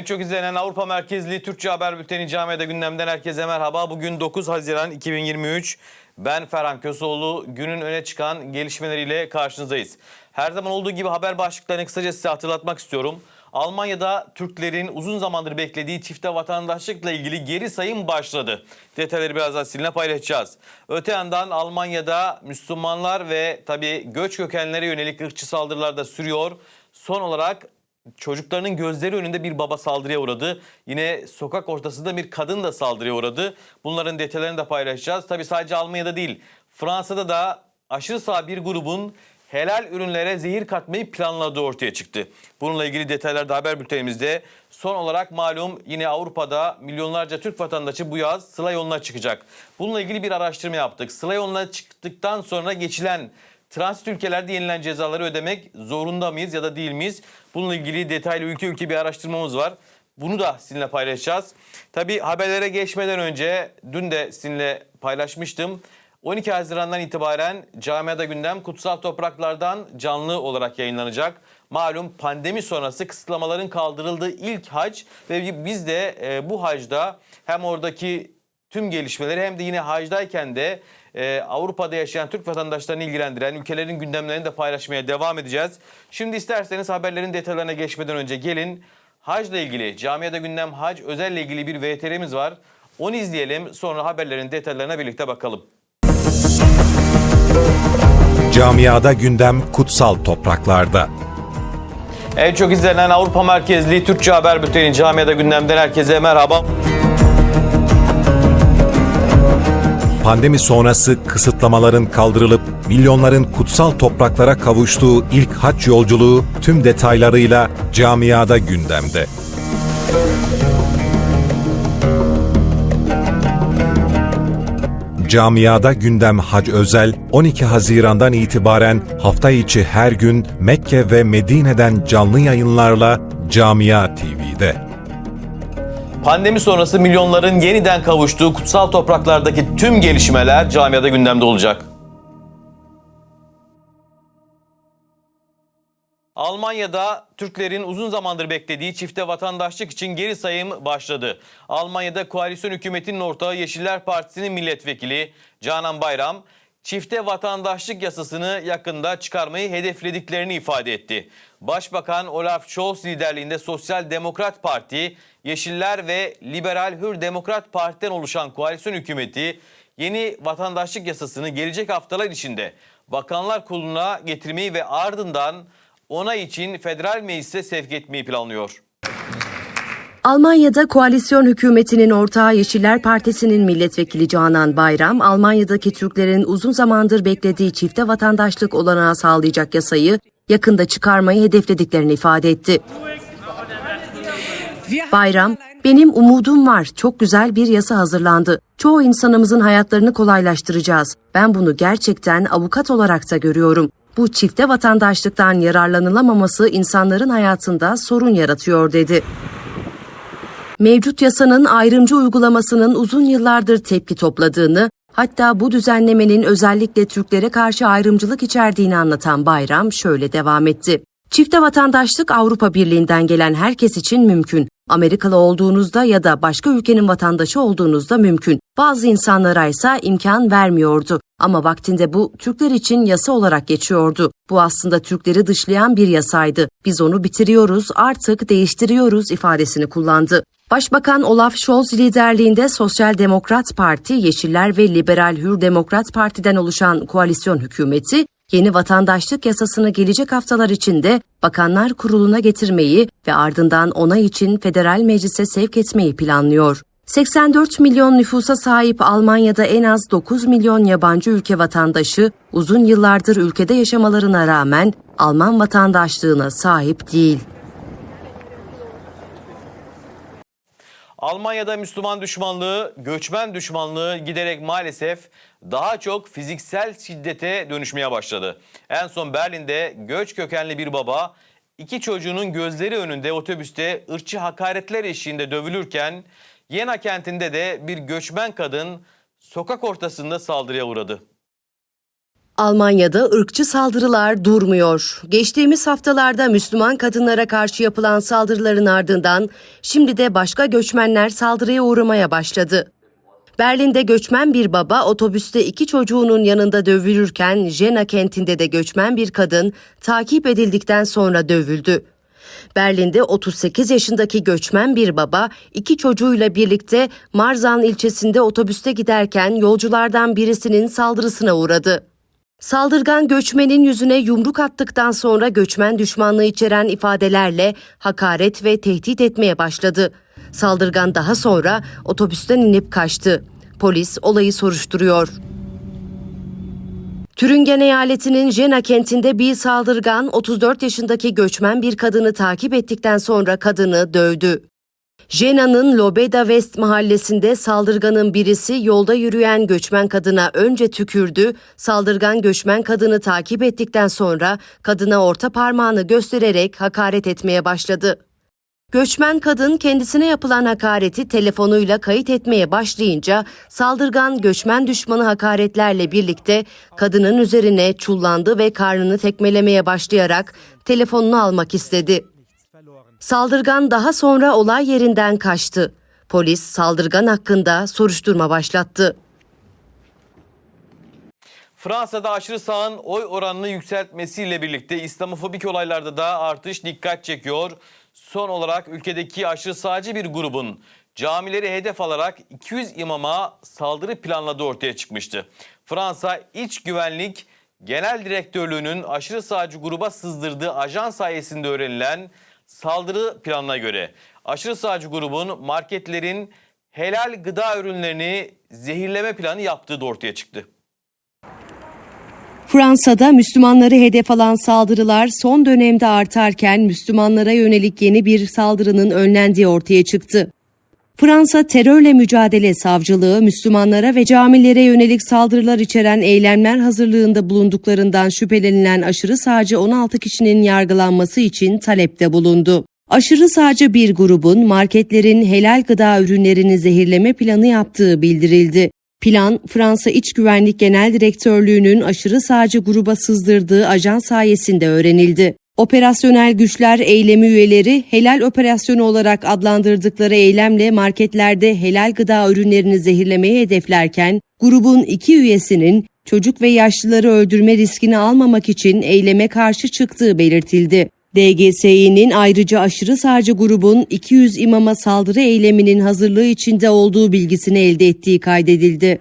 En çok izlenen Avrupa merkezli Türkçe haber bülteni Camiada gündemden herkese merhaba. Bugün 9 Haziran 2023. Ben Ferhan Köseoğlu. Günün öne çıkan gelişmeleriyle karşınızdayız. Her zaman olduğu gibi haber başlıklarını kısaca size hatırlatmak istiyorum. Almanya'da Türklerin uzun zamandır beklediği çifte vatandaşlıkla ilgili geri sayım başladı. Detayları birazdan sizinle paylaşacağız. Öte yandan Almanya'da Müslümanlar ve tabii göç kökenlere yönelik ırkçı saldırılar da sürüyor. Son olarak çocuklarının gözleri önünde bir baba saldırıya uğradı. Yine sokak ortasında bir kadın da saldırıya uğradı. Bunların detaylarını da paylaşacağız. Tabii sadece Almanya'da değil Fransa'da da aşırı sağ bir grubun helal ürünlere zehir katmayı planladığı ortaya çıktı. Bununla ilgili detaylar da haber bültenimizde. Son olarak malum yine Avrupa'da milyonlarca Türk vatandaşı bu yaz Sıla yoluna çıkacak. Bununla ilgili bir araştırma yaptık. Sıla yoluna çıktıktan sonra geçilen transit ülkelerde yenilen cezaları ödemek zorunda mıyız ya da değil miyiz? Bununla ilgili detaylı ülke ülke bir araştırmamız var. Bunu da sizinle paylaşacağız. Tabii haberlere geçmeden önce dün de sizinle paylaşmıştım. 12 Haziran'dan itibaren Camiada Gündem Kutsal Topraklardan canlı olarak yayınlanacak. Malum pandemi sonrası kısıtlamaların kaldırıldığı ilk hac ve biz de e, bu hacda hem oradaki tüm gelişmeleri hem de yine hacdayken de e, Avrupa'da yaşayan Türk vatandaşlarını ilgilendiren ülkelerin gündemlerini de paylaşmaya devam edeceğiz. Şimdi isterseniz haberlerin detaylarına geçmeden önce gelin hacla ilgili Camiada Gündem Hac özelle ilgili bir VTR'miz var. Onu izleyelim sonra haberlerin detaylarına birlikte bakalım. Camiada gündem kutsal topraklarda. En çok izlenen Avrupa merkezli Türkçe haber bülteni Camiada Gündem'den herkese merhaba. Pandemi sonrası kısıtlamaların kaldırılıp milyonların kutsal topraklara kavuştuğu ilk haç yolculuğu tüm detaylarıyla camiada gündemde. Camiada Gündem Hac Özel 12 Haziran'dan itibaren hafta içi her gün Mekke ve Medine'den canlı yayınlarla Camia TV'de. Pandemi sonrası milyonların yeniden kavuştuğu kutsal topraklardaki tüm gelişmeler Camiada Gündem'de olacak. Almanya'da Türklerin uzun zamandır beklediği çifte vatandaşlık için geri sayım başladı. Almanya'da koalisyon hükümetinin ortağı Yeşiller Partisi'nin milletvekili Canan Bayram, çifte vatandaşlık yasasını yakında çıkarmayı hedeflediklerini ifade etti. Başbakan Olaf Scholz liderliğinde Sosyal Demokrat Parti, Yeşiller ve Liberal Hür Demokrat Parti'den oluşan koalisyon hükümeti yeni vatandaşlık yasasını gelecek haftalar içinde Bakanlar Kurulu'na getirmeyi ve ardından onay için federal meclise sevk etmeyi planlıyor. Almanya'da koalisyon hükümetinin ortağı Yeşiller Partisi'nin milletvekili Canan Bayram, Almanya'daki Türklerin uzun zamandır beklediği çifte vatandaşlık olanağı sağlayacak yasayı yakında çıkarmayı hedeflediklerini ifade etti. Bayram, benim umudum var. Çok güzel bir yasa hazırlandı. Çoğu insanımızın hayatlarını kolaylaştıracağız. Ben bunu gerçekten avukat olarak da görüyorum. Bu çifte vatandaşlıktan yararlanılamaması insanların hayatında sorun yaratıyor dedi. Mevcut yasanın ayrımcı uygulamasının uzun yıllardır tepki topladığını, hatta bu düzenlemenin özellikle Türklere karşı ayrımcılık içerdiğini anlatan Bayram şöyle devam etti. Çifte vatandaşlık Avrupa Birliği'nden gelen herkes için mümkün. Amerikalı olduğunuzda ya da başka ülkenin vatandaşı olduğunuzda mümkün. Bazı insanlara ise imkan vermiyordu. Ama vaktinde bu Türkler için yasa olarak geçiyordu. Bu aslında Türkleri dışlayan bir yasaydı. Biz onu bitiriyoruz, artık değiştiriyoruz ifadesini kullandı. Başbakan Olaf Scholz liderliğinde Sosyal Demokrat Parti, Yeşiller ve Liberal Hür Demokrat Parti'den oluşan koalisyon hükümeti, yeni vatandaşlık yasasını gelecek haftalar içinde Bakanlar Kurulu'na getirmeyi ve ardından onay için federal meclise sevk etmeyi planlıyor. 84 milyon nüfusa sahip Almanya'da en az 9 milyon yabancı ülke vatandaşı uzun yıllardır ülkede yaşamalarına rağmen Alman vatandaşlığına sahip değil. Almanya'da Müslüman düşmanlığı, göçmen düşmanlığı giderek maalesef daha çok fiziksel şiddete dönüşmeye başladı. En son Berlin'de göç kökenli bir baba iki çocuğunun gözleri önünde otobüste ırkçı hakaretler eşliğinde dövülürken Yena kentinde de bir göçmen kadın sokak ortasında saldırıya uğradı. Almanya'da ırkçı saldırılar durmuyor. Geçtiğimiz haftalarda Müslüman kadınlara karşı yapılan saldırıların ardından şimdi de başka göçmenler saldırıya uğramaya başladı. Berlin'de göçmen bir baba otobüste iki çocuğunun yanında dövülürken Jena kentinde de göçmen bir kadın takip edildikten sonra dövüldü. Berlin'de 38 yaşındaki göçmen bir baba iki çocuğuyla birlikte Marzahn ilçesinde otobüste giderken yolculardan birisinin saldırısına uğradı. Saldırgan göçmenin yüzüne yumruk attıktan sonra göçmen düşmanlığı içeren ifadelerle hakaret ve tehdit etmeye başladı. Saldırgan daha sonra otobüsten inip kaçtı. Polis olayı soruşturuyor. Türingen eyaletinin Jena kentinde bir saldırgan 34 yaşındaki göçmen bir kadını takip ettikten sonra kadını dövdü. Jena'nın Lobeda West mahallesinde saldırganın birisi yolda yürüyen göçmen kadına önce tükürdü, saldırgan göçmen kadını takip ettikten sonra kadına orta parmağını göstererek hakaret etmeye başladı. Göçmen kadın kendisine yapılan hakareti telefonuyla kayıt etmeye başlayınca saldırgan göçmen düşmanı hakaretlerle birlikte kadının üzerine çullandı ve karnını tekmelemeye başlayarak telefonunu almak istedi. Saldırgan daha sonra olay yerinden kaçtı. Polis saldırgan hakkında soruşturma başlattı. Fransa'da aşırı sağın oy oranını yükseltmesiyle birlikte İslamofobik olaylarda da artış dikkat çekiyor. Son olarak ülkedeki aşırı sağcı bir grubun camileri hedef alarak 200 imama saldırı planladığı ortaya çıkmıştı. Fransa İç Güvenlik Genel Direktörlüğü'nün aşırı sağcı gruba sızdırdığı ajan sayesinde öğrenilen saldırı planına göre aşırı sağcı grubun marketlerin helal gıda ürünlerini zehirleme planı yaptığı da ortaya çıktı. Fransa'da Müslümanları hedef alan saldırılar son dönemde artarken Müslümanlara yönelik yeni bir saldırının önlendiği ortaya çıktı. Fransa Terörle Mücadele Savcılığı, Müslümanlara ve camilere yönelik saldırılar içeren eylemler hazırlığında bulunduklarından şüphelenilen aşırı sağcı 16 kişinin yargılanması için talepte bulundu. Aşırı sağcı bir grubun marketlerin helal gıda ürünlerini zehirleme planı yaptığı bildirildi. Plan, Fransa İç Güvenlik Genel Direktörlüğü'nün aşırı sağcı gruba sızdırdığı ajan sayesinde öğrenildi. Operasyonel güçler eylemi üyeleri helal operasyonu olarak adlandırdıkları eylemle marketlerde helal gıda ürünlerini zehirlemeyi hedeflerken grubun iki üyesinin çocuk ve yaşlıları öldürme riskini almamak için eyleme karşı çıktığı belirtildi. DGSİ'nin ayrıca aşırı sağcı grubun 200 imama saldırı eyleminin hazırlığı içinde olduğu bilgisini elde ettiği kaydedildi.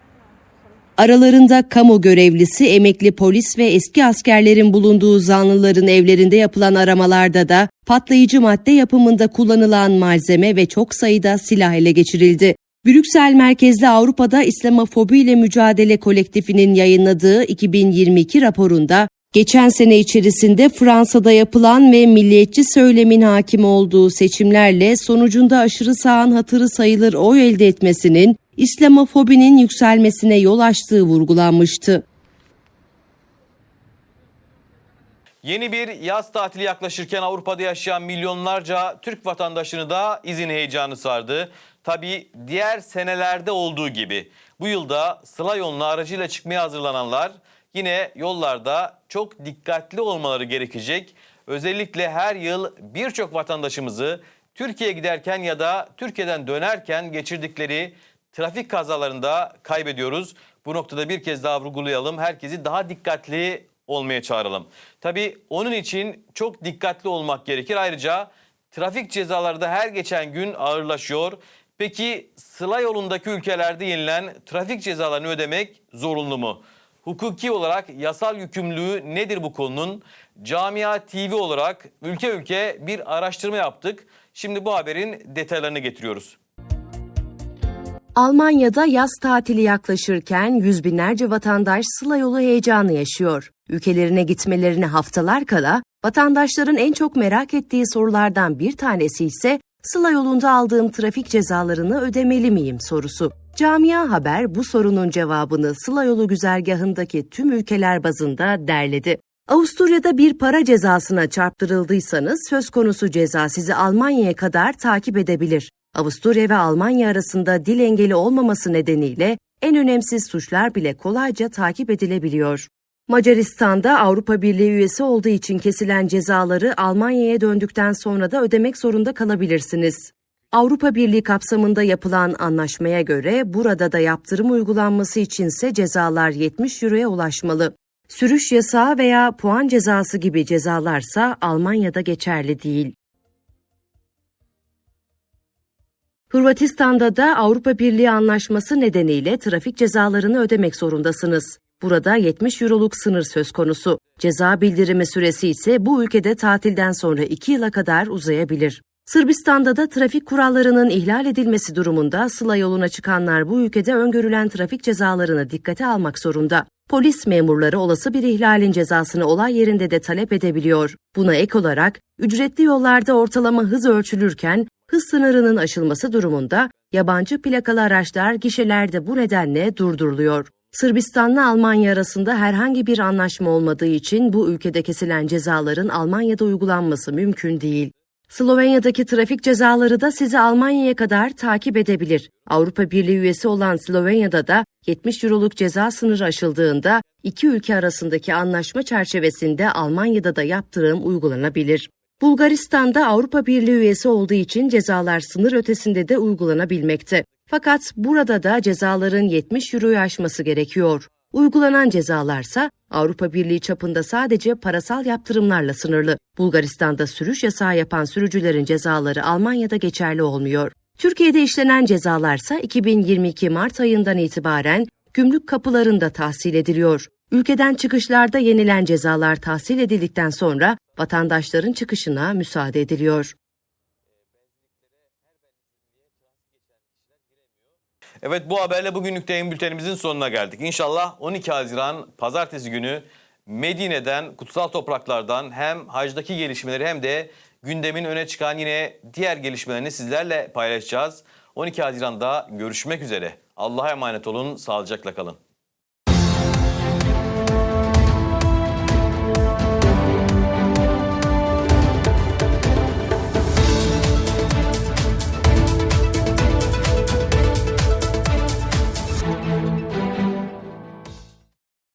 Aralarında kamu görevlisi, emekli polis ve eski askerlerin bulunduğu zanlıların evlerinde yapılan aramalarda da patlayıcı madde yapımında kullanılan malzeme ve çok sayıda silah ele geçirildi. Brüksel merkezli Avrupa'da İslamofobi ile Mücadele Kolektifinin yayınladığı 2022 raporunda geçen sene içerisinde Fransa'da yapılan ve milliyetçi söylemin hakim olduğu seçimlerle sonucunda aşırı sağın hatırı sayılır oy elde etmesinin İslamofobinin yükselmesine yol açtığı vurgulanmıştı. Yeni bir yaz tatili yaklaşırken Avrupa'da yaşayan milyonlarca Türk vatandaşını da izin heyecanı sardı. Tabii diğer senelerde olduğu gibi bu yılda Sıla yolunu aracıyla çıkmaya hazırlananlar yine yollarda çok dikkatli olmaları gerekecek. Özellikle her yıl birçok vatandaşımızı Türkiye'ye giderken ya da Türkiye'den dönerken geçirdikleri trafik kazalarında kaybediyoruz. Bu noktada bir kez daha vurgulayalım. Herkesi daha dikkatli olmaya çağıralım. Tabii onun için çok dikkatli olmak gerekir. Ayrıca trafik cezaları da her geçen gün ağırlaşıyor. Peki sıla yolundaki ülkelerde yenilen trafik cezalarını ödemek zorunlu mu? Hukuki olarak yasal yükümlülüğü nedir bu konunun? Camia TV olarak ülke ülke bir araştırma yaptık. Şimdi bu haberin detaylarını getiriyoruz. Almanya'da yaz tatili yaklaşırken yüz binlerce vatandaş Sıla yolu heyecanı yaşıyor. Ülkelerine gitmelerine haftalar kala vatandaşların en çok merak ettiği sorulardan bir tanesi ise Sıla yolunda aldığım trafik cezalarını ödemeli miyim sorusu. Camia Haber bu sorunun cevabını Sıla yolu güzergahındaki tüm ülkeler bazında derledi. Avusturya'da bir para cezasına çarptırıldıysanız söz konusu ceza sizi Almanya'ya kadar takip edebilir. Avusturya ve Almanya arasında dil engeli olmaması nedeniyle en önemsiz suçlar bile kolayca takip edilebiliyor. Macaristan'da Avrupa Birliği üyesi olduğu için kesilen cezaları Almanya'ya döndükten sonra da ödemek zorunda kalabilirsiniz. Avrupa Birliği kapsamında yapılan anlaşmaya göre burada da yaptırım uygulanması içinse cezalar 70 euroya ulaşmalı. Sürüş yasağı veya puan cezası gibi cezalarsa Almanya'da geçerli değil. Hırvatistan'da da Avrupa Birliği anlaşması nedeniyle trafik cezalarını ödemek zorundasınız. Burada 70 euroluk sınır söz konusu. Ceza bildirimi süresi ise bu ülkede tatilden sonra 2 yıla kadar uzayabilir. Sırbistan'da da trafik kurallarının ihlal edilmesi durumunda sıla yoluna çıkanlar bu ülkede öngörülen trafik cezalarını dikkate almak zorunda. Polis memurları olası bir ihlalin cezasını olay yerinde de talep edebiliyor. Buna ek olarak ücretli yollarda ortalama hız ölçülürken hız sınırının aşılması durumunda yabancı plakalı araçlar gişelerde bu nedenle durduruluyor. Sırbistan'la Almanya arasında herhangi bir anlaşma olmadığı için bu ülkede kesilen cezaların Almanya'da uygulanması mümkün değil. Slovenya'daki trafik cezaları da sizi Almanya'ya kadar takip edebilir. Avrupa Birliği üyesi olan Slovenya'da da 70 euroluk ceza sınırı aşıldığında iki ülke arasındaki anlaşma çerçevesinde Almanya'da da yaptırım uygulanabilir. Bulgaristan'da Avrupa Birliği üyesi olduğu için cezalar sınır ötesinde de uygulanabilmekte. Fakat burada da cezaların 70 euroyu aşması gerekiyor. Uygulanan cezalarsa Avrupa Birliği çapında sadece parasal yaptırımlarla sınırlı. Bulgaristan'da sürüş yasağı yapan sürücülerin cezaları Almanya'da geçerli olmuyor. Türkiye'de işlenen cezalarsa 2022 Mart ayından itibaren gümrük kapılarında tahsil ediliyor. Ülkeden çıkışlarda yenilen cezalar tahsil edildikten sonra vatandaşların çıkışına müsaade ediliyor. Evet bu haberle bugünlük de yayın bültenimizin sonuna geldik. İnşallah 12 Haziran pazartesi günü Medine'den, kutsal topraklardan hem hacdaki gelişmeleri hem de gündemin öne çıkan yine diğer gelişmelerini sizlerle paylaşacağız. 12 Haziran'da görüşmek üzere. Allah'a emanet olun, sağlıcakla kalın.